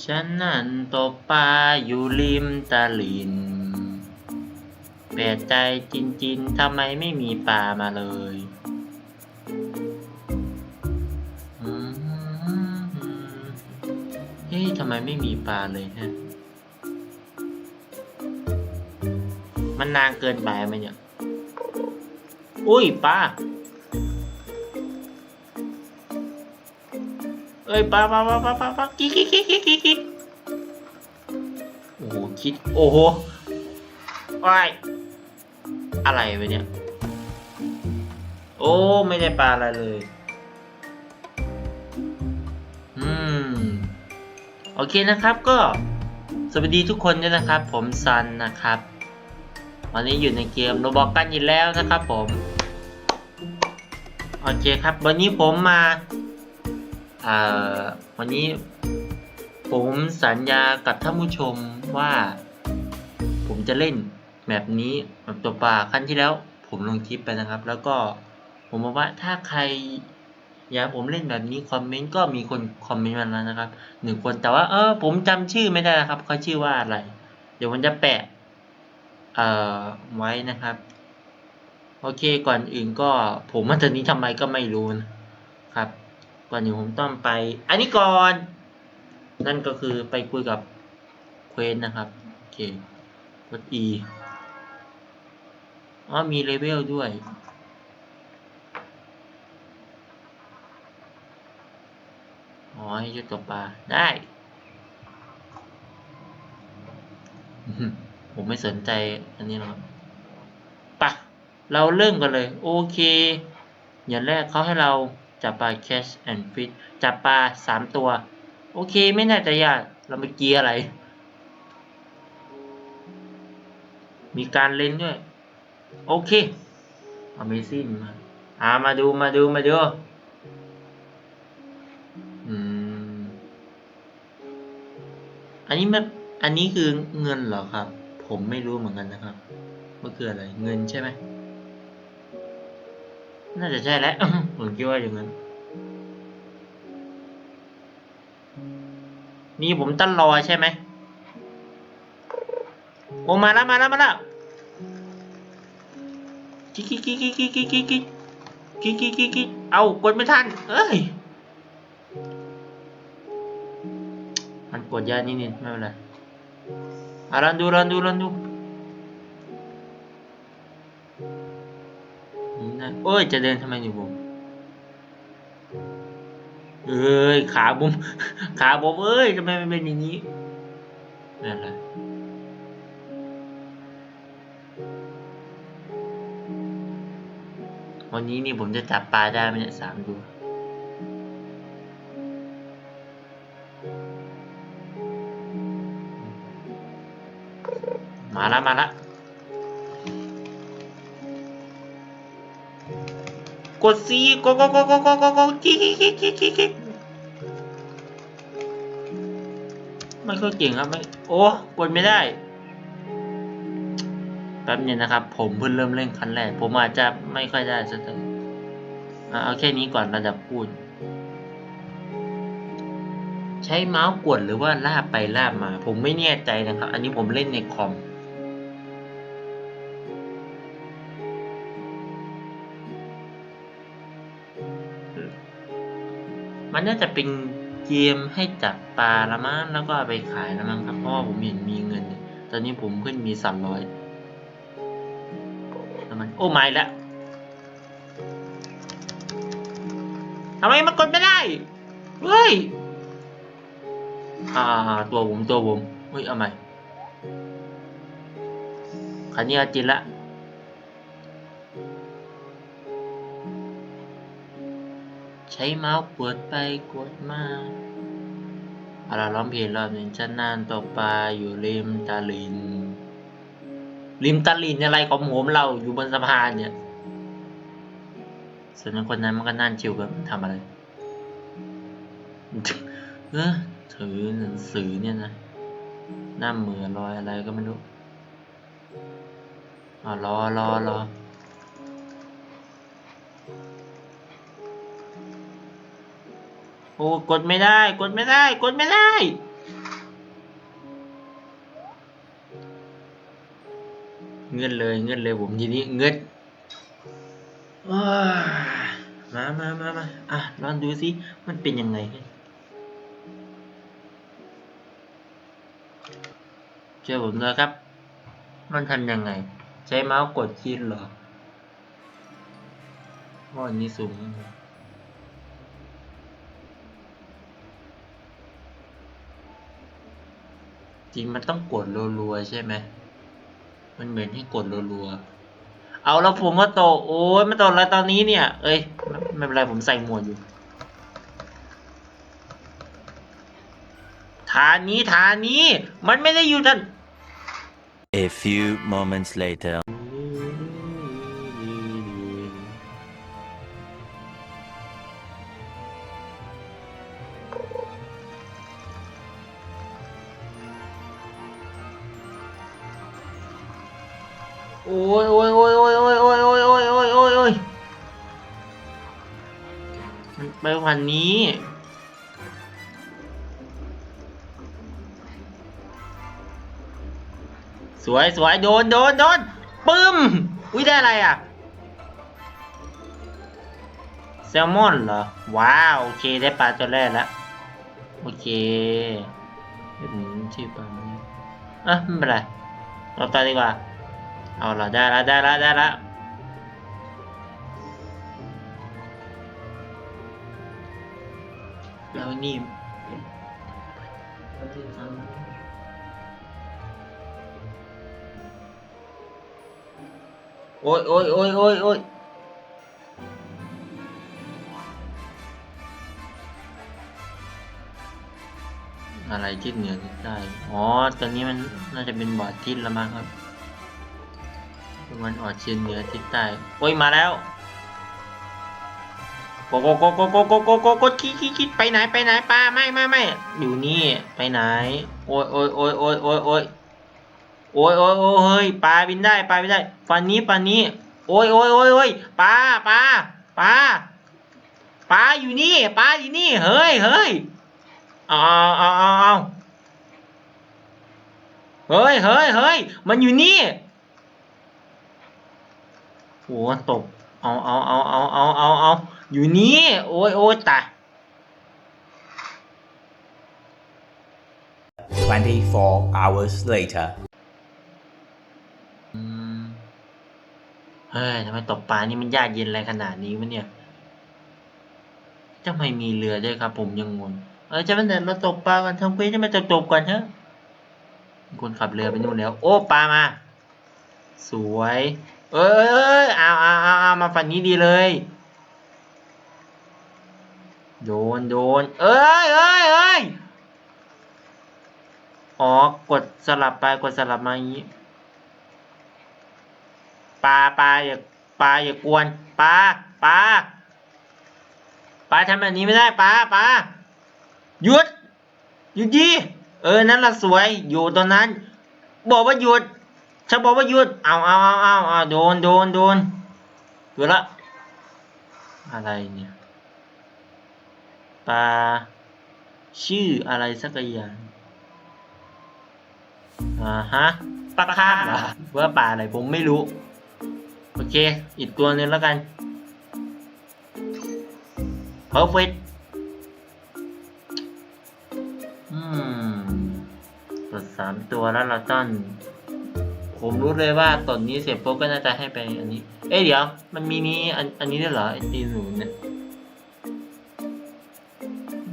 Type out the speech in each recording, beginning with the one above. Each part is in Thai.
ฉันนั้นตกปลาอยู่ริมตลิ่งแปลกใจจริงๆทำไมไม่มีปลามาเลยเฮ้ยทำไมไม่มีปลาเลยฮะ มันนานเกินไปไหมเนี่ย อุ้ยปลา อ้ยปลาปลาปลาปลาปลาปลากิ๊กกิ๊กกิ๊กกิ๊กกิ๊กิ๊กโอ้โหคิดโอ้โหว้ายอะไรไปเนี่ย โอ้ไม่ได้ปลาอะไรเลย อืม โอเคนะครับก็สวัสดีทุกคนด้วยนะครับ ผมซันนะครับ วันนี้อยู่ในเกมโรบอกกันอีกแล้วนะครับผม โอเคครับ วันนี้ผมมา วันนี้ผมสัญญากับท่านผู้ชมว่า ผมจะเล่นแบบนี้แบบตัวปลาครั้งที่แล้ว ผมลงคลิปไปนะครับ แล้วก็ผมบอกว่าถ้าใครอยากผมเล่นแบบนี้คอมเมนต์ก็มีคนคอมเมนต์มาแล้วนะครับหนึ่งคนแต่ว่าเออผมจำชื่อไม่ได้นะครับเขาชื่อว่าอะไร เดี๋ยวผมจะแปะเอ่อไว้นะครับ โอเคก่อนอื่นก็ผมมาตอนนี้ทำไมก็ไม่รู้นะครับ ก่อนอื่ผมต้องไป อันนี้ก่อน นั่นก็คือไปคุยกับเควสนะครับ โอเคกด E อ๋อมีเลเวลด้วยอ๋อให้ยุดตกปลาได้ ผมไม่สนใจอันนี้หรอกปะเราเริ่มกันเลย โอเค อย่างแรกเขาให้เรา จับปลา catch and fish จับปลาสามตัว โอเคไม่น่าจะยากเราไปเกียร์อะไร มีการเล่นด้วย โอเค Amazing มาอ่ามาดูมาดูมาดูอืมอันนี้มันอันนี้คือเงินเหรอครับ ผมไม่รู้เหมือนกันนะครับว่าคืออะไรเงินใช่ไหม น่าจะใช่แล้วผมคิดว่าอย่างนั้น นี่ผมตั้นรอใช่ไหมโอ้มาแล้วมาแล้วมาแล้วกิ๊กกิ๊กกิ๊กกิ๊กกิ๊กกิ๊กกิ๊กกิ๊กกิ๊กกิ๊กกิ๊กเอากดไม่ทัน เอ้ย มันกดยากนิดนึงไม่เป็นไรอะลองดูลองดูลองดู อ้ย จะเดินทำไมอยู่ผมเอ้ย ขาผมขาผมเอ้ยทำไมมันเป็นอย่างนี้นั่นแหละวันนี้นี่ผมจะจับปลาได้ไหมเนี่ยสามตัวมาละมาละ กดซีกดกดกดกดกดกดกดกิ๊กกิ๊กกิ๊กกิ๊กกิ๊กไม่ค่อยเก่งครับไม่โอ้กดไม่ได้แป๊บนึงนะครับ ผมเพิ่งเริ่มเล่นครั้งแรกผมอาจจะไม่ค่อยได้สักเท่าเอาแค่นี้ก่อนระดับพูดใช้เมาส์กดหรือว่าลากไปลากมา ผมไม่แน่ใจนะครับ อันนี้ผมเล่นในคอม มันน่าจะเป็นเกมให้จับปลาละมั้งแล้วก็ไปขายละมั้งครับเพราะว่าผมเห็นมีเงิน ตอนนี้ผมเพิ่งมีสามร้อยล้วมันโอ้ไม่ละทำไมมันกดไม่ได้เฮ้ยอ่าตัวผมตัวผมเฮ้ยเอาใหม่คันนี้เอาจริงละ ใช้เมาส์กดไปกดมาเอาล่ะร้องเพลงรอบหนึ่งฉันนานตกปลาอยู่ริมตลิน ริมตลินอะไรของผมเราอยู่บนสะพานเนี่ยส่วนคนนั้นมันก็นั่นชิวกันทำอะไรเออถือหนังสือเนี่ยนะหน้ามือรอยอะไรก็ไม่รู้อ่ารอรอรอ โอ้กดไม่ได้ กดไม่ได้ กดไม่ได้ เงินเลยเงินเลยผมทีนี้เงินมามามามาอะลองดูสิมันเป็นยังไงเชื่อผมด้วยครับ มันทำยังไง ใช้เมาส์กดคีดหรอว่าอันนี้สูงยังง จริงมันต้องกดรัวๆใช่ไหมมันเหมือนให้กดรัวๆเอาแล้วผมก็โตกโอ้ยมันโตกแล้วตอนนี้เนี่ย เอ้ยไม่ไม่เป็นไรผมใส่หมวกอยู่ฐานนี้ฐานนี้มันไม่ได้อยู่ท่าน A few moments later. อ้ยโอ้ยโอ้ยโอ้ยโอ้ยโอ้ยโอ้ยโอ้ยโอ้ยโอ้ยโอ้ยมันไปวันนี้สวยสวยโดนโดนโดนปึ้ม อุ้ยได้อะไรอะ แซลมอนเหรอ ว้าว โอเคได้ปลาตัวแรกแล้ว โอเคเดี๋ยวผมชื่อปลาไม่ได้อะไม่เป็นไรเราต่อดีกว่า เอาละได้ละได้ละได้ละแล้วนี่โอ้ยโอ้ยโอ้ยโอ้ยโอ้ยอะไรทิศเหนือทิศใต้ อ๋อ ตอนนี้มันน่าจะเป็นบอดทิศล้วมั้งครับ วันออกเฉียงเหนือทิศใต้โอ้ยมาแล้วโกโกโกโกโกโกโกโกโกคิดคิดคิดไปไหนไปไหนป้าไม่ไม่ไม่อยู่นี่ไปไหนโอ้ยโอ้ยโอ้ยโอ้ยโอ้ยโอ้ยโอ้ยโอ้ยโอ้ยเฮ้ยปลาบินได้ปลาบินได้ฟันนี้ฟันนี้โอ้ยโอ้ยโอ้ยโอ้ยปลาปลาปลาปลาอยู่นี่ปลาอยู่นี่เฮ้ยเฮ้ยเอาเอาเอาเอาเฮ้ยเฮ้ยเฮ้ยมันอยู่นี่ โอ้ตกเอาเอาเอาเอาเอาเอาเอาอยู่นี่โอ้ยโอ้ยตาย24 hours later. อืมเฮ้ยทำไมตกปลานี่มันยากเย็นอะไรขนาดนี้วะเนี่ยทำไมมีเรือด้วยครับผมยังงง เออจะเป็นแต่เราตกปลากันทำเควสจะมาจบจบๆก่อนเถอะมีคนขับเรือไปนู่นแล้ว โอ้ปลามา สวย เอ้ยเอ้ยเอาเอาเอาเอามาฝั่งนี้ดีเลย โดนโดนเอ้ยเอ้ยเอ้ยอ๋อกดสลับไปกดสลับมาอย่างนี้ปลาปลาอย่าปลาอย่ากวนปลาปลาปลาทำแบบนี้ไม่ได้ปลาปลาหยุดหยุดดีเออนั่นละสวยอยู่ตรงนั้น บอกว่าหยุด ฉันบอกว่าหยุด เอาเอาเอาเอาเอาโดนโดนโดนหยุดละ อะไรเนี่ย ปลา ชื่ออะไรสักอย่าง อ่าฮะปลาคาบเหรอว่าปลาอะไรผมไม่รู้ โอเค อีกตัวหนึงแล้วกัน perfect อืมกดสามตัวแล้วเราต้อง ผมรู้เลยว่าตอนนี้เสร็จปุ๊บก็น่าจะให้ไปอันนี้ เอ้ยเดี๋ยว มันมีนี้อันอันนี้ด้วยเหรอไอตีหนูเนี่ย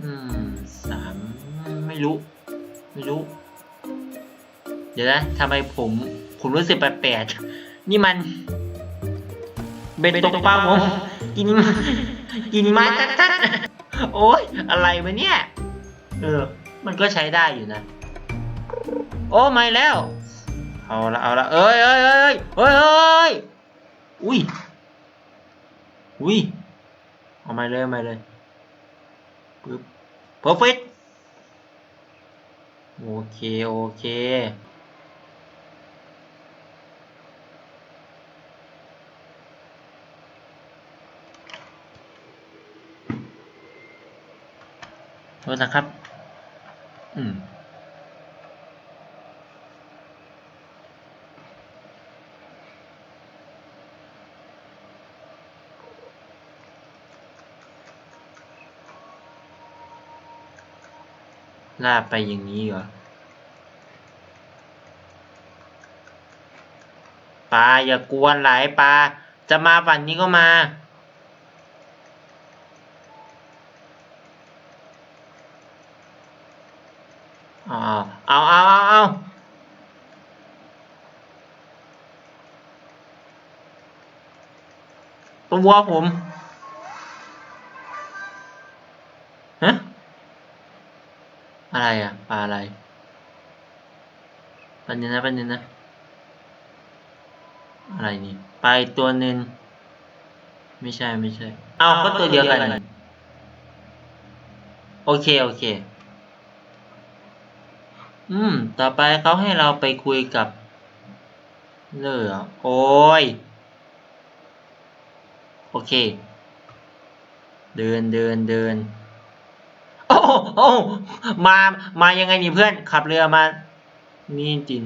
อืมสามไม่รู้ ไม่รู้ เดี๋ยวนะทำไมผมผมรู้สึกแปลกๆนี่มันเบ็ดตกปลาผมกินกินไม้ทัดๆโอ้ยอะไรวะเนี่ย เออ มันก็ใช้ได้อยู่นะ โอ้ไม่แล้ว เอาละเอาละเอ้ยเอ้ยเอ้ยเอ้ยเอ้ยอุ้ยอุ้ยเอาไม่เลยเอาไม่เลยปึ๊บ perfect โอเค โอเคโทษนะครับ อืม ลากไปอย่างนี้เหรอปลาอย่ากวนไหลปลาจะมาฝั่งนี้ก็มา เอาเอาเอาเอาเอาตัวผม อะไรอะปลาอะไรปันนี้นะปันนี้นะอะไรนี่ปลาอีกตัวหนึ่งไม่ใช่ไม่ใช่เอาก็ตัวเดียวกันโอเคโอเค อืม ต่อไปเขาให้เราไปคุยกับเลอเหรอโอ้ย โอเค เดินเดินเดิน โอ้โหโอ้มามายังไงนี่เพื่อน ขับเรือมา นี่จริง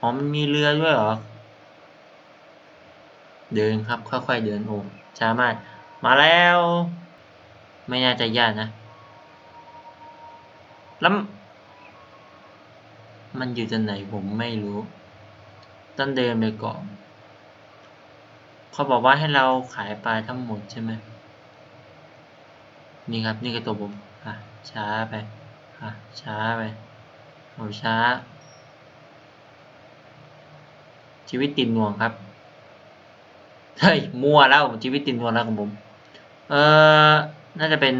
อ๋อมันมีเรือด้วยเหรอ เดินครับ ค่อยๆเดินโอ้ช้ามาก มาแล้ว ไม่น่าจะยากนะแล้วมันอยู่ตรงไหนผมไม่รู้ ต้องเดินไปก่อน เขาบอกว่าให้เราขายปลาทั้งหมดใช่ไหมนี่ครับ นี่คือตัวผม ช้าไปอะช้าไปเอาช้า ชีวิตติดหน่วงครับ เฮ้ย มั่วแล้วชีวิตติดหน่วงแล้วของผม เออน่าจะเป็น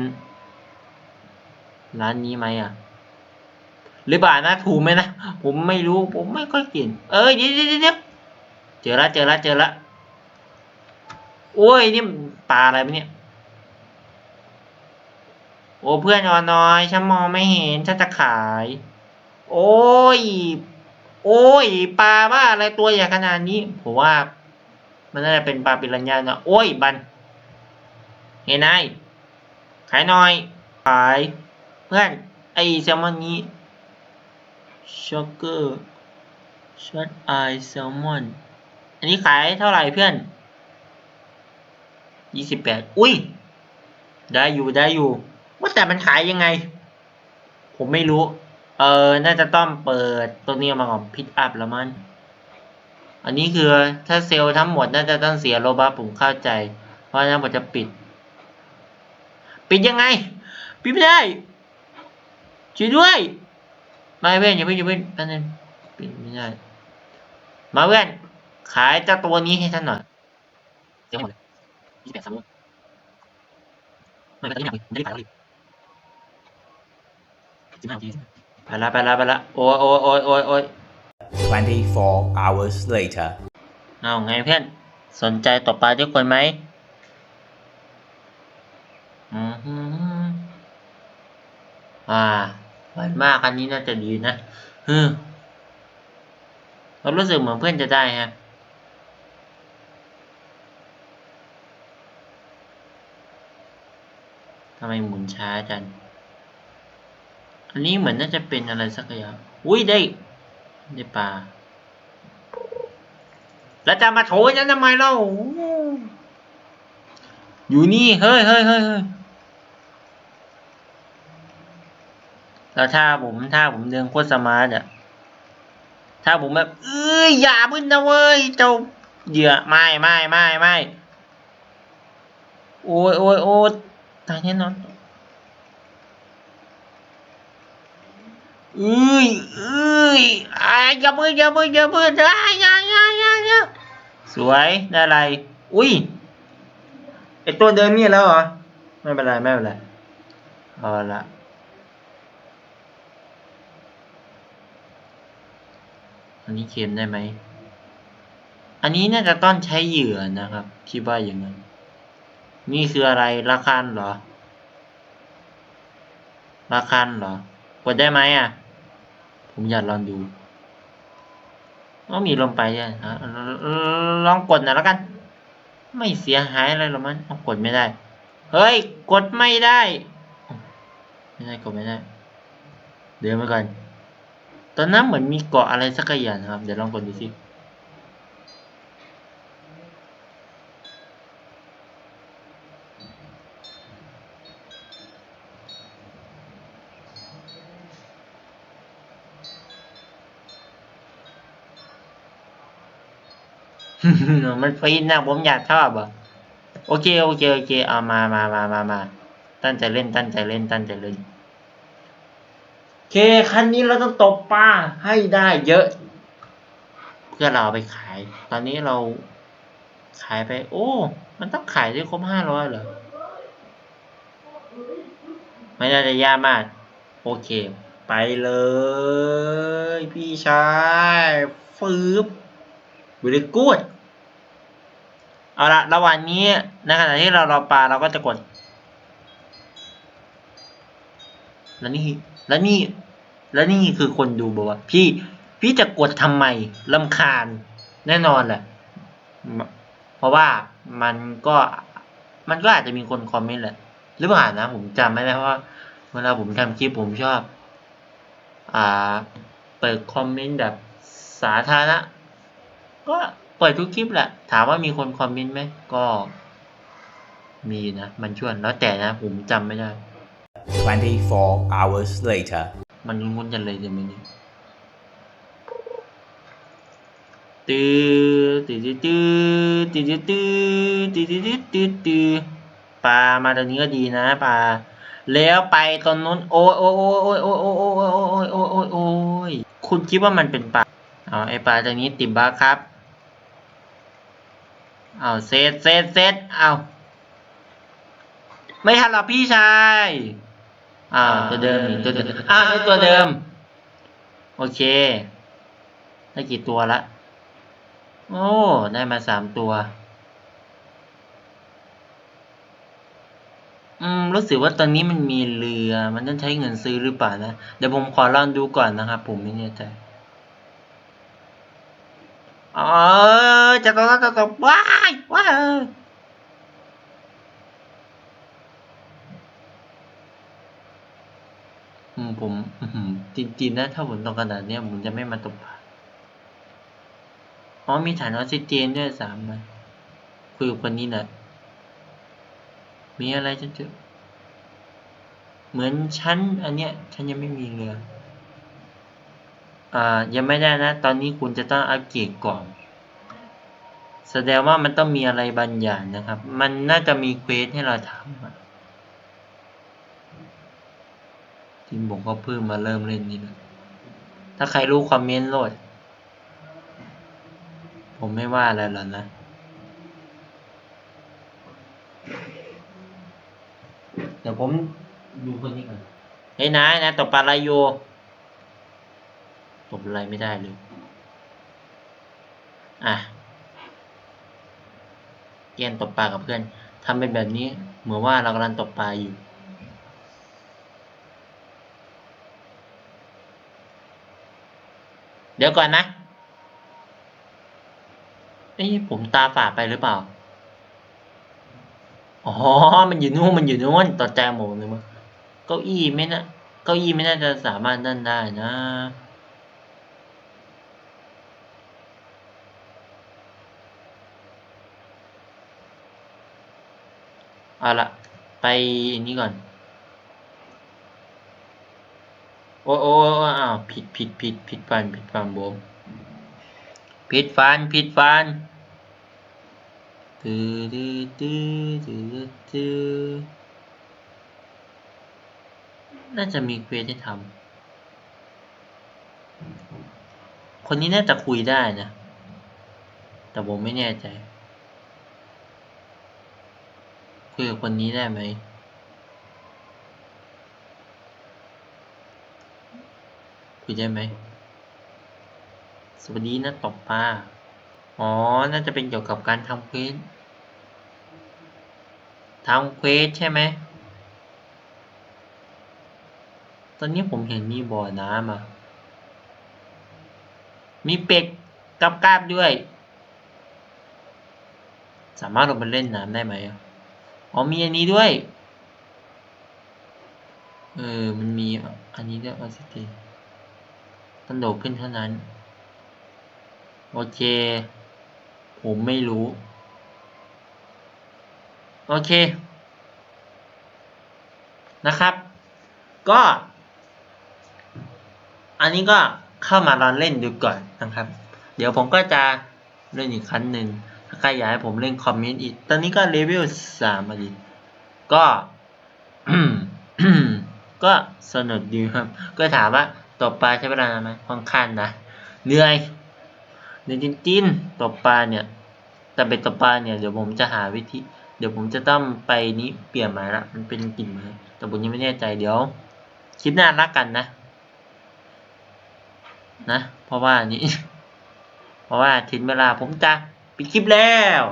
ร้านนี้ไหมอะ หรือเปล่านะถูกไหมนะ ผมไม่รู้ ผมไม่ค่อยกิน เอ้ยเดี๋ยวเดี๋ยวเดี๋ยวเจอละเจอละเจอละโอ้ยนี่ปลาอะไรเนี่ย โอ้เพื่อนอนน้อยฉันมองไม่เห็นฉันจะขาย โอ้ย โอ้ยปลาว่าอะไรตัวใหญ่ขนาดนี้ผมว่า มันน่าจะเป็นปลาปิรันญาเนอะโอ้ยบันเฮ้ยนายขายหน่อย ขายเพื่อนไอแซลมอนนี้ช็อกเกอร์ช็อตไอแซลมอนอันนี้ขายเท่าไหร่เพื่อนยี่สิบแปดอุ้ย ได้อยู่ได้อยู่ ว่าแต่มันขายยังไง ผมไม่รู้ เออ น่าจะต้องเปิดตัวนี้มาก่อนพิกอัพแล้วมันอันนี้คือถ้าเซลล์ทั้งหมดน่าจะต้องเสียโลบัคผมเข้าใจ เพราะฉะนั้นผมจะปิด ปิดยังไง ปิดไม่ได้ช่วยด้วยมาเพื่นอย่าเพิ่งอย่าเพิ่งแป๊บนึงปิดไม่ได้มาเพื่นขายเจ้าตัวนี้ให้ฉันหน่อยเสียหมดเลยยี่สิบแปดสามโมงไม่เป็นไรไม่หนักเลยไม่ได้ขายแล้วดิ สิบห้านาทีไปละไปละไปละโอ้ยโอ้ยโอ้ยโอ้ยโอ้ย24 hours later. เอาไงเพื่อน สนใจตบปลาด้วยคนไหมอือหืออ่าหวานมากอันนี้น่าจะดีนะฮึมเรารู้สึกเหมือนเพื่อนจะได้ฮะทำไมหมุนช้าจัง อันนี้เหมือนน่าจะเป็นอะไรสักอย่างอุ้ยได้ ได้ปลา แล้วจะมาโถฉันทำไมเล่าอยู่นี่ เฮ้ยเฮ้ยเฮ้ยเฮ้ยแล้วถ้าผมถ้าผมเดินโคตรสมาร์ทอะถ้าผมแบบ เอ้ยอย่าพึ่งนะเว้ย เจ้าเหยื่อไม่ไม่ไม่ไม่โอ้ยโอ้ยโอ้ยตายแน่นอน เอ้ยเอ้ยอ่าอย่าพึ่งอย่าพึ่งอย่าพึ่งอ่าอย่าอย่าอย่าอย่าสวยได้อะไร อุ้ยไอตัวเดิมนี่แล้วเหรอ ไม่เป็นไรไม่เป็นไรเอาละอันนี้เค็มได้ไหม อันนี้น่าจะต้องใช้เหยื่อนะครับคิดว่าอย่างนั้น นี่คืออะไรราคันเหรอราคันเหรอกดได้ไหมอะ ผมอยากลองดูก็มีลงไปอะอะลองกดหน่อยแล้วกัน ไม่เสียหายอะไรหรอกมันกดไม่ได้ เฮ้ย กดไม่ได้ ไม่ได้กดไม่ได้ เดี๋ยวมาก่อน ตอนนั้นเหมือนมีเกาะอะไรสักอย่างนะครับ เดี๋ยวลองกดดูสิ มันฟินนะผมอยากชอบอะโอเคโอเคโอเคเอามามามามามาตั้งใจเล่นตั้งใจเล่นตั้งใจเล่นโอเคคันนี้เราต้องตบปลาให้ได้เยอะ เพื่อเราเอาไปขาย ตอนนี้เราขายไป โอ้ มันต้องขายได้ครบห้าร้อยเหรอไม่น่าจะยากมาก โอเค ไปเลย พี่ชายฟืบวิลกูด เอาละระหว่างนี้ในขณะที่เรารอปลาเราก็จะกด แล้วนี่ แล้วนี่ แล้วนี่คือคนดูบอกว่า พี่ พี่จะกดทำไมลำคาญแน่นอนแหละ เพราะว่ามันก็มันก็อาจจะมีคนคอมเมนต์แหละ หรือเปล่านะผมจำไม่ได้เพราะว่าเวลาผมทำคลิปผมชอบ อ่า เปิดคอมเมนต์แบบสาธารณะก็ ปิดทุกคลิปแหละ ถามว่ามีคนคอมเมนต์ไหม ก็มีนะ มันชวนแล้วแต่นะ ผมจำไม่ได้ 24 hours later. มันงุนกันเลยจะไม่นี่ตื้อตื้อตื้อตื้อตื้อตื้อตื้อตื้อตื้อตื้อปลามาตรงนี้ก็ดีนะปลาแล้วไปตอนนู้นโอ้ยโอ้ยโอ้ยโอ้ยโอ้ยโอ้ยโอ้ยโอ้ยโอ้ยโอ้ยคุณคิดว่ามันเป็นปลาเอาไอปลาตัวนี้ติดบ้าครับ เอาเซตเซตเซตเอาไม่ทันหรอกพี่ชายอ่าตัวเดิมอีกตัวเดิมอ่าไอตัวเดิม โอเค ได้กี่ตัวละ โอ้ ได้มาสามตัว อืม รู้สึกว่าตอนนี้มันมีเรือ มันต้องใช้เงินซื้อหรือเปล่านะ เดี๋ยวผมขอลองดูก่อนนะครับ ผมไม่แน่ใจ เออจะต้องจะต้องว้ายว้ายผมจริงๆนะถ้าฝนตกขนาดเนี้ยผมจะไม่มาตกปลาอ๋อมีถังออกซิเจนด้วยสามมันคุยกับคนนี้น่อยมีอะไรจะเจอเหมือนฉันอันเนี้ยฉันยังไม่มีเรืออ่า ยังไม่ได้นะ ตอนนี้คุณจะต้องอัปเกรดก่อน แสดงว่ามันต้องมีอะไรบางอย่างนะครับ มันน่าจะมีเควสให้เราทำอะจริงผมก็เพิ่งมาเริ่มเล่นนี่แหละถ้าใครรู้คอมเมนต์โหลด ผมไม่ว่าอะไรหรอกนะเดี๋ยวผมดูคนนี้ก่อนเฮ้ยนายนะตบปลาอะไรโย ตบอะไรไม่ได้เลย อะเกณฑ์ตบปลากับเพื่อนทำเป็นแบบนี้เหมือนว่าเรากำลังตบปลาอยู่ เดี๋ยวก่อนนะเอ้ยผมตาฝาดไปหรือเปล่า อ๋อ มันอยู่นู่น มันอยู่นู่นต่อแจหมูเลยมั้งเก้าอี้ไม่น่าเก้าอี้ไม่น่าจะสามารถนั่นได้นะ เอาละไปนี้ก่อนโอ้โอ้โอ้อ้าวผิดผิดผิดผิดฟันผิดฟันบมผิดฟันผิดฟันตื้อตื้อตื้อตื้อตื้อน่าจะมีเควสให้ทำคนนี้น่าจะคุยได้นะ แต่ผมไม่แน่ใจ คุยกับคนนี้ได้ไหมคุยได้ไหม สวัสดีนะตบปลา อ๋อ น่าจะเป็นเกี่ยวกับการทำเควสทำเควสใช่ไหม ตอนนี้ผมเห็นมีบ่อน้ำอะ มีเป็ดกับกาบด้วย สามารถลงไปเล่นน้ำได้ไหมอะ อ๋อมีอันนี้ด้วย เออ มันมีอันนี้ด้วยออกซิเจนต้องโดดขึ้นเท่านั้น โอเค ผมไม่รู้ โอเค นะครับ ก็ อันนี้ก็เข้ามาลองเล่นดูก่อนนะครับ เดี๋ยวผมก็จะเล่นอีกครั้งหนึ่ง ใครอยากให้ผมเล่นคอมเมนต์อีก ตอนนี้ก็เลเวลสามมาดิก็ ก็สนุกดีครับ ก็ถามว่าตกปลาใช้เวลานานไหมค่อนข้างนะ เหนื่อยเหนื่อยจริงๆตกปลาเนี่ย แต่เบ็ดตกปลาเนี่ย เดี๋ยวผมจะหาวิธี เดี๋ยวผมจะต้องไปนี้เปลี่ยนมาละ มันเป็นกลิ่นไม้แต่ผมยังไม่แน่ใจเดี๋ยว คลิปหน้ารักกันนะ นะ เพราะว่านี้ เพราะว่าถึงเวลาผมจะ ปิดคลิปแล้ว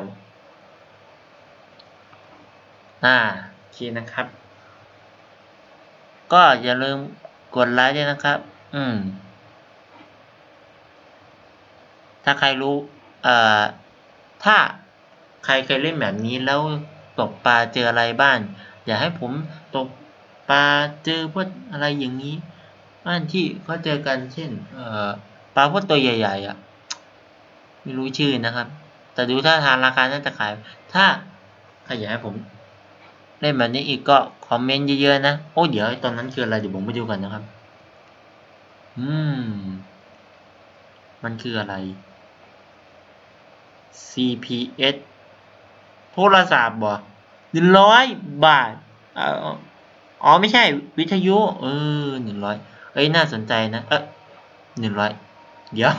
อ่าโอเคนะครับ ก็อย่าลืมกดไลค์ด้วยนะครับ อืม ถ้าใครรู้ เอ่อ ถ้าใครเคยเล่นแบบนี้แล้วตกปลาเจออะไรบ้างอย่าให้ผมตกปลาเจอพวกอะไรอย่างนี้บ้านที่เขาเจอกันเช่น เอ่อปลาพวกตัวใหญ่ ๆอะ ไม่รู้ชื่อนะครับ แต่ดูท่าทางราคาน่าจะขาย ถ้าใครอยากให้ผมเล่นแบบนี้อีกก็คอมเมนต์เยอะๆนะ โอ้เดี๋ยวตอนนั้นคืออะไรเดี๋ยวผมไปดูกันนะครับ อืม มันคืออะไร CPS โทรศัพท์บ่หนึ่งร้อยบาทอ่ออ๋อไม่ใช่ วิทยุ เออหนึ่งร้อยเอ้ยน่าสนใจนะ เออหนึ่งร้อยเดี๋ยว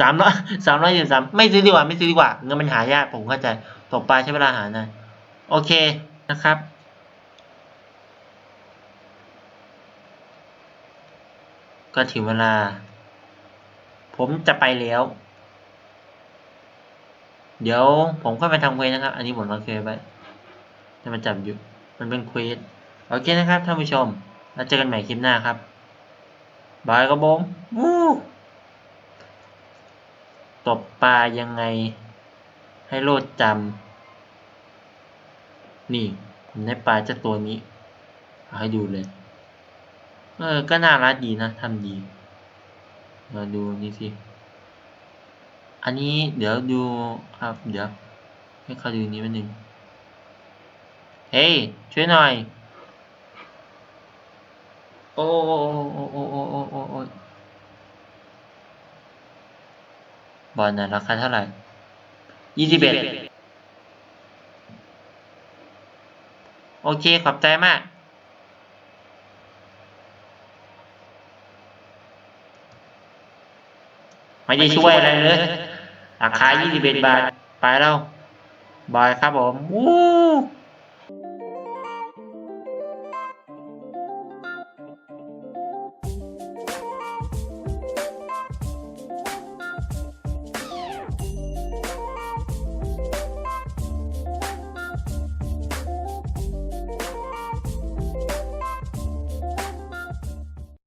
สามร้อยสามร้อยสิบสามไม่ซื้อดีกว่าไม่ซื้อดีกว่าเงินมันหายากผมเข้าใจตกปลาใช้เวลาหานะโอเคนะครับ ก็ถึงเวลา ผมจะไปแล้ว เดี๋ยวผมค่อยไปทำเควสนะครับ อันนี้ผมทำเควสไว้จะมาจับอยู่ มันเป็นเควสโอเคนะครับท่านผู้ชม แล้วเจอกันใหม่คลิปหน้าครับบายครับผมวู้ ตบปลายังไง ให้โลดจำนี่ผมได้ปลาเจ้าตัวนี้เอาให้ดูเลย เออ ก็น่ารักดีนะทำดีมาดูนี่สิอันนี้เดี๋ยวดูครับ เดี๋ยวให้เขาดูนี้แป๊บนึงเฮ้ยช่วยหน่อย โอ้โอ้โอ้โอ้โอ้โอ้โอ้โอ้ บอลน่ะราคาเท่าไหร่ยี่สิบเอ็ดโอเค ขอบใจมาก ไม่ได้ช่วยอะไรเลย ราคา 21 บาท ไปแล้วบายครับผมวู้